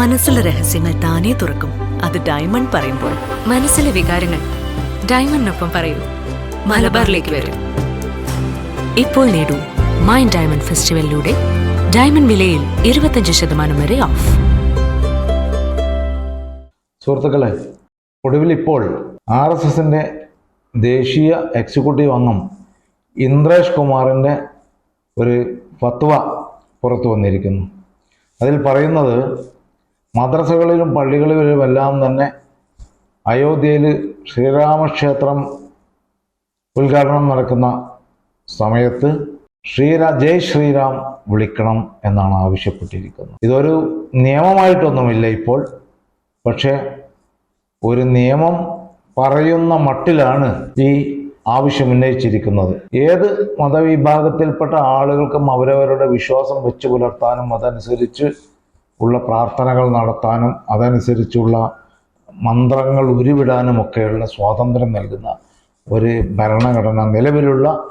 മനസ്സിലെ രഹസ്യങ്ങൾ താനേ തുറക്കും. അത് ഡയമണ്ട് പറയുമ്പോൾ മനസ്സിലെ വികാരങ്ങൾ ഡയമണ്ടിനൊപ്പം പറയൂ. മലബാറിലേക്ക് വരും. ഇപ്പോൾ നേടൂ മൈൻ ഡയമണ്ട് ഫെസ്റ്റിവലിലൂടെ ഡയമണ്ട് വിലയിൽ ഇരുപത്തഞ്ച് ശതമാനം വരെ ഓഫ്. സുഹൃത്തുക്കളെ ഒടുവിൽ ഇപ്പോൾ ആർ എസ് എസിന്റെ ദേശീയ എക്സിക്യൂട്ടീവ് അംഗം ഇന്ദ്രേഷ് കുമാറിന്റെ ഒരു ഫത്വ പുറത്തു വന്നിരിക്കുന്നു. അതിൽ പറയുന്നത് മദ്രസകളിലും പള്ളികളിലുമെല്ലാം തന്നെ അയോധ്യയിൽ ശ്രീരാമക്ഷേത്രം ഉദ്ഘാടനം നടക്കുന്ന സമയത്ത് ശ്രീരാ ജയ് ശ്രീരാം വിളിക്കണം എന്നാണ് ആവശ്യപ്പെട്ടിരിക്കുന്നത്. ഇതൊരു നിയമമായിട്ടൊന്നുമില്ല ഇപ്പോൾ. പക്ഷേ ഒരു നിയമം പറയുന്ന മട്ടിലാണ് ഈ ആവശ്യം ഉന്നയിച്ചിരിക്കുന്നത്. ഏത് മതവിഭാഗത്തിൽപ്പെട്ട ആളുകൾക്കും അവരവരുടെ വിശ്വാസം വെച്ചു പുലർത്താനും അതനുസരിച്ച് ഉള്ള പ്രാർത്ഥനകൾ നടത്താനും അതനുസരിച്ചുള്ള മന്ത്രങ്ങൾ ഉരുവിടാനും ഒക്കെയുള്ള സ്വാതന്ത്ര്യം നൽകുന്ന ഒരു ഭരണഘടന നിലവിലുള്ള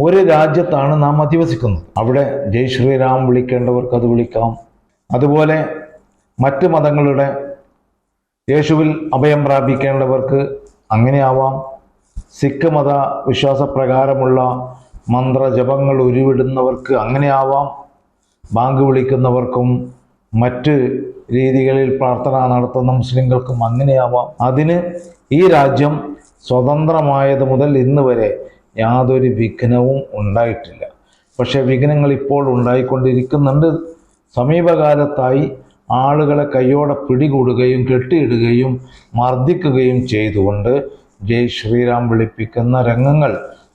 ഒരു രാജ്യത്താണ് നാം അധിവസിക്കുന്നത്. അവിടെ ജയ് ശ്രീരാം വിളിക്കേണ്ടവർക്ക് അത് വിളിക്കാം. അതുപോലെ മറ്റ് മതങ്ങളുടെ യേശുവിൽ അഭയം പ്രാപിക്കേണ്ടവർക്ക് അങ്ങനെയാവാം. സിഖ് മത വിശ്വാസപ്രകാരമുള്ള മന്ത്രജപങ്ങൾ ഉരുവിടുന്നവർക്ക് അങ്ങനെയാവാം. ബാങ്ക് വിളിക്കുന്നവർക്കും മറ്റ് രീതികളിൽ പ്രാർത്ഥന നടത്തുന്ന മുസ്ലിങ്ങൾക്കും അങ്ങനെയാവാം. അതിന് ഈ രാജ്യം സ്വതന്ത്രമായത് മുതൽ ഇന്ന് വരെ യാതൊരു വിഘ്നവും ഉണ്ടായിട്ടില്ല. പക്ഷേ വിഘ്നങ്ങൾ ഇപ്പോൾ ഉണ്ടായിക്കൊണ്ടിരിക്കുന്നുണ്ട്. സമീപകാലത്തായി ആളുകളെ കയ്യോടെ പിടികൂടുകയും കെട്ടിയിടുകയും മർദ്ദിക്കുകയും ചെയ്തുകൊണ്ട് ജയ് ശ്രീറാം വിളിപ്പിക്കുന്ന രംഗങ്ങൾ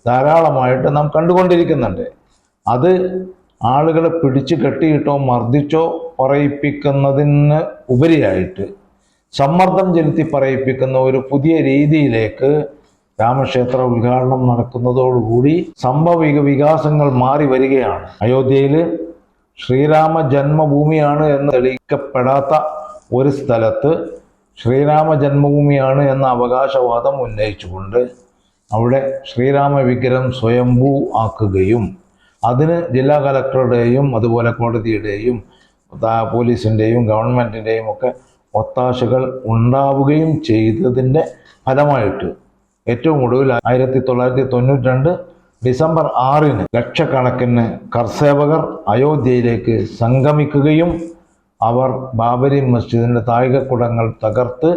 ധാരാളമായിട്ട് നാം കണ്ടുകൊണ്ടിരിക്കുന്നുണ്ട്. അത് ആളുകളെ പിടിച്ചു കെട്ടിയിട്ടോ മർദ്ദിച്ചോ പറയിപ്പിക്കുന്നതിന് ഉപരിയായിട്ട് സമ്മർദ്ദം ചെലുത്തി പറയിപ്പിക്കുന്ന ഒരു പുതിയ രീതിയിലേക്ക് രാമക്ഷേത്ര ഉദ്ഘാടനം നടക്കുന്നതോടുകൂടി സംഭവിക വികാസങ്ങൾ മാറി വരികയാണ്. അയോധ്യയിൽ ശ്രീരാമ ജന്മഭൂമിയാണ് എന്ന് തെളിയിക്കപ്പെടാത്ത ഒരു സ്ഥലത്ത് ശ്രീരാമ ജന്മഭൂമിയാണ് എന്ന അവകാശവാദം ഉന്നയിച്ചുകൊണ്ട് അവിടെ ശ്രീരാമ വിഗ്രഹം സ്വയംഭൂ ആക്കുകയും അതിന് ജില്ലാ കലക്ടറുടെയും അതുപോലെ കോടതിയുടെയും പോലീസിന്റെയും ഗവൺമെന്റിന്റെയും ഒക്കെ ഒത്താശകൾ ഉണ്ടാവുകയും ചെയ്തതിന്റെ ഫലമായിട്ട് ഏറ്റവും ഒടുവിൽ ആയിരത്തി തൊള്ളായിരത്തി തൊണ്ണൂറ്റി രണ്ട് ഡിസംബർ ആറിന് ലക്ഷക്കണക്കിന് കർസേവകർ അയോധ്യയിലേക്ക് സംഗമിക്കുകയും അവർ ബാബരി മസ്ജിദിന്റെ താഴികക്കുടങ്ങൾ തകർത്ത്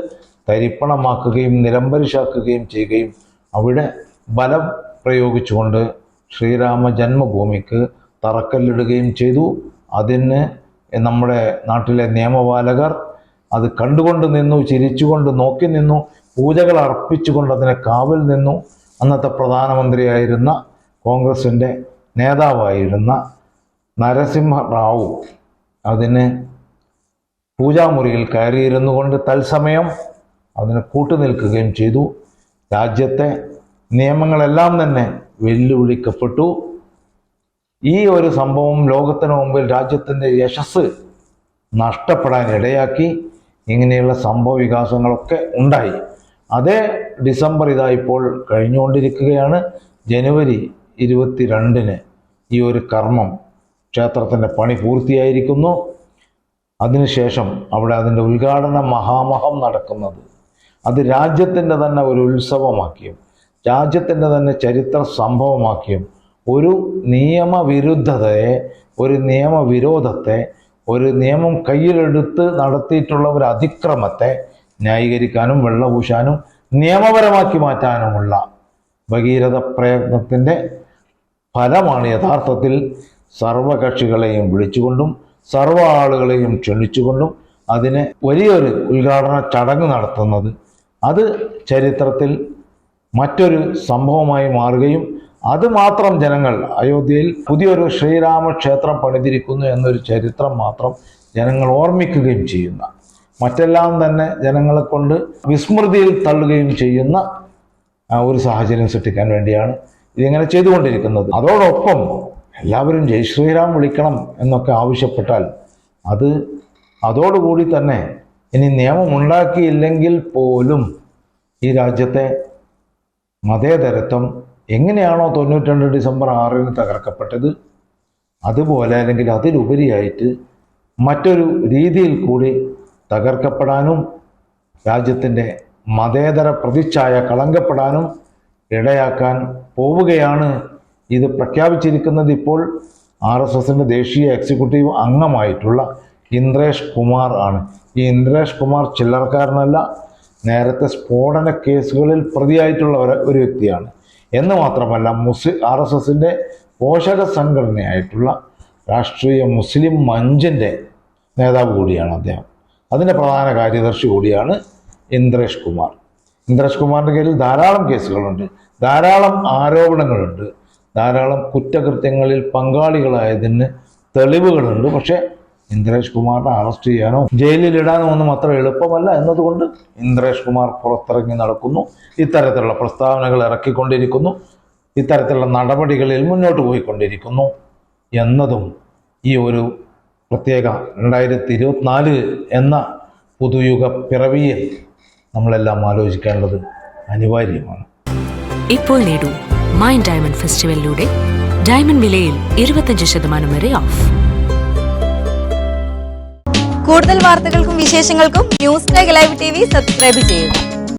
തരിപ്പണമാക്കുകയും നിലംപരിശാക്കുകയും ചെയ്യുകയും അവിടെ ബലം പ്രയോഗിച്ചുകൊണ്ട് ശ്രീരാമ ജന്മഭൂമിക്ക് തറക്കല്ലിടുകയും ചെയ്തു. അതിന് നമ്മുടെ നാട്ടിലെ നിയമപാലകർ അത് കണ്ടുകൊണ്ട് നിന്നു ചിരിച്ചുകൊണ്ട് നോക്കി നിന്നു പൂജകൾ അർപ്പിച്ചുകൊണ്ട് അതിനെ കാവൽ നിന്നു. അന്നത്തെ പ്രധാനമന്ത്രിയായിരുന്ന കോൺഗ്രസിന്റെ നേതാവായിരുന്ന നരസിംഹ റാവു അതിന് പൂജാമുറിയിൽ കയറിയിരുന്നു കൊണ്ട് തത്സമയം അതിന് കൂട്ടുനിൽക്കുകയും ചെയ്തു. രാജ്യത്തെ നിയമങ്ങളെല്ലാം തന്നെ വെല്ലുവിളിക്കപ്പെട്ടു. ഈ ഒരു സംഭവം ലോകത്തിന് മുമ്പിൽ രാജ്യത്തിന്റെ യശസ് നഷ്ടപ്പെടാൻ ഇടയാക്കി. ഇങ്ങനെയുള്ള സംഭവ വികാസങ്ങളൊക്കെ ഉണ്ടായി. അതേ ഡിസംബർ ഇതായിപ്പോൾ കഴിഞ്ഞുകൊണ്ടിരിക്കുകയാണ്. ജനുവരി ഇരുപത്തിരണ്ടിന് ഈ ഒരു കർമ്മം ക്ഷേത്രത്തിന്റെ പണി പൂർത്തിയായിരിക്കുന്നു. അതിനുശേഷം അവിടെ അതിന്റെ ഉദ്ഘാടന മഹാമഹം നടക്കുന്നത്. അത് രാജ്യത്തിന്റെ തന്നെ ഒരു ഉത്സവമാക്കിയും രാജ്യത്തിന്റെ തന്നെ ചരിത്ര സംഭവമാക്കിയും ഒരു നിയമവിരുദ്ധതയെ ഒരു നിയമവിരോധത്തെ ഒരു നിയമം കയ്യിലെടുത്ത് നടത്തിയിട്ടുള്ള ഒരു അതിക്രമത്തെ ന്യായീകരിക്കാനും വെള്ളപൂശാനും നിയമപരമാക്കി മാറ്റാനുമുള്ള ഭഗീരഥ പ്രയത്നത്തിന്റെ ഫലമാണ് യഥാർത്ഥത്തിൽ സർവകക്ഷികളെയും വിളിച്ചുകൊണ്ടും സർവ ആളുകളെയും ക്ഷണിച്ചുകൊണ്ടും അതിനെ വലിയൊരു ഉദ്ഘാടന ചടങ്ങ് നടത്തുന്നത്. അത് ചരിത്രത്തിൽ മറ്റൊരു സംഭവമായി മാറുകയും അതുമാത്രം ജനങ്ങൾ അയോധ്യയിൽ പുതിയൊരു ശ്രീരാമക്ഷേത്രം പണിതിരിക്കുന്നു എന്നൊരു ചരിത്രം മാത്രം ജനങ്ങൾ ഓർമ്മിക്കുകയും ചെയ്യുന്ന മറ്റെല്ലാം തന്നെ ജനങ്ങളെ കൊണ്ട് വിസ്മൃതിയിൽ തള്ളുകയും ചെയ്യുന്ന ഒരു സാഹചര്യം സൃഷ്ടിക്കാൻ വേണ്ടിയാണ് ഇതിങ്ങനെ ചെയ്തുകൊണ്ടിരിക്കുന്നത്. അതോടൊപ്പം എല്ലാവരും ജയ് ശ്രീരാം വിളിക്കണം എന്നൊക്കെ ആവശ്യപ്പെട്ടാൽ അത് അതോടുകൂടി തന്നെ ഇനി നിയമം ഉണ്ടാക്കിയില്ലെങ്കിൽ പോലും ഈ രാജ്യത്തെ മതേതരത്വം എങ്ങനെയാണോ തൊണ്ണൂറ്റി ഡിസംബർ ആറിന് തകർക്കപ്പെട്ടത് അതുപോലെ അല്ലെങ്കിൽ അതിലുപരിയായിട്ട് മറ്റൊരു രീതിയിൽ കൂടി തകർക്കപ്പെടാനും രാജ്യത്തിന്റെ മതേതര പ്രതിച്ഛായ കളങ്കപ്പെടാനും ഇടയാക്കാൻ പോവുകയാണ് ഇത് പ്രഖ്യാപിച്ചിരിക്കുന്നത് ഇപ്പോൾ ആർ എസ് എസിന്റെ ദേശീയ എക്സിക്യൂട്ടീവ് അംഗമായിട്ടുള്ള ഇന്ദ്രേഷ് കുമാർ ആണ്. ഈ ഇന്ദ്രേഷ് കുമാർ ചില്ലറക്കാരനല്ല നേരത്തെ സ്ഫോടന കേസുകളിൽ പ്രതിയായിട്ടുള്ള ഒരു- വ്യക്തിയാണ്. എന്ന് മാത്രമല്ല മുസ്ലി ആർ എസ് എസിന്റെ പോഷക സംഘടനയായിട്ടുള്ള രാഷ്ട്രീയ മുസ്ലിം മഞ്ചിന്റെ നേതാവ് കൂടിയാണ് അദ്ദേഹം. അതിന്റെ പ്രധാന കാര്യദർശി കൂടിയാണ് ഇന്ദ്രേഷ് കുമാർ. ഇന്ദ്രേഷ് കുമാറിന്റെ കീഴിൽ ധാരാളം കേസുകളുണ്ട്. ധാരാളം ആരോപണങ്ങളുണ്ട്. ധാരാളം കുറ്റകൃത്യങ്ങളിൽ പങ്കാളികളായതിന് തെളിവുകളുണ്ട്. പക്ഷേ ഇന്ദ്രേഷ് കുമാറിനെ അറസ്റ്റ് ചെയ്യാനോ ജയിലിലിടാനോ ഒന്നും അത്ര എളുപ്പമല്ല എന്നതുകൊണ്ട് ഇന്ദ്രേഷ് കുമാർ പുറത്തിറങ്ങി നടക്കുന്നു. ഇത്തരത്തിലുള്ള പ്രസ്താവനകൾ ഇറക്കിക്കൊണ്ടിരിക്കുന്നു. ഇത്തരത്തിലുള്ള നടപടികളിൽ മുന്നോട്ട് പോയിക്കൊണ്ടിരിക്കുന്നു. എന്നതും ഈ ഒരു പ്രത്യേക രണ്ടായിരത്തി ഇരുപത്തിനാല് എന്ന പുതുയുഗ പിറവിയെ നമ്മളെല്ലാം ആലോചിക്കേണ്ടത് അനിവാര്യമാണ്. ഇപ്പോൾ നേടൂ മൈൻ ഡയമണ്ട് ഫെസ്റ്റിവലിലൂടെ. ഡയമണ്ട് വിലയിൽ ഇരുപത്തഞ്ച് ശതമാനം വരെ ഓഫ്. കൂടുതൽ വാർത്തകൾക്കും വിശേഷങ്ങൾക്കും news live T V subscribe ചെയ്യുക.